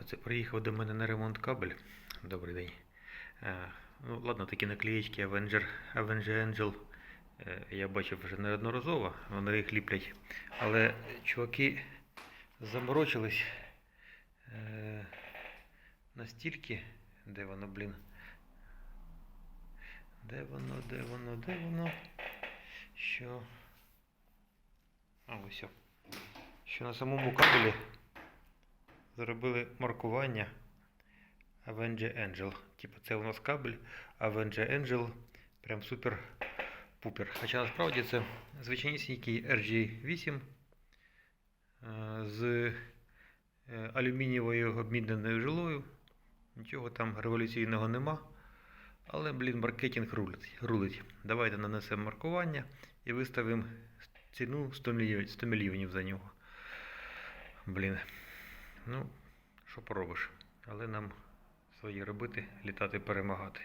Оце приїхав до мене на ремонт кабель. Добрий день. Е, ну, ладно, такі наклеїчки Avenger, Avenger Angel. е, Я бачив вже неодноразово, вони їх ліплять. Але чуваки заморочились е, настільки. Де воно, блін? Де воно, де воно, де воно? Що. А, ось. Що на самому кабелі зробили маркування Avenger Angel. Типу це у нас кабель Avenger Angel. Прям супер-пупер. Хоча насправді це звичайнісінький RG8 е, з е, алюмінієвою обміненою жилою. Нічого там революційного нема. Але, блін, маркетинг рулить. рулить. Давайте нанесемо маркування і виставимо ціну 100 мільйонів, 100 мільйонів за нього. Блін. Ну, що поробиш? Але нам свої робити, літати, перемагати.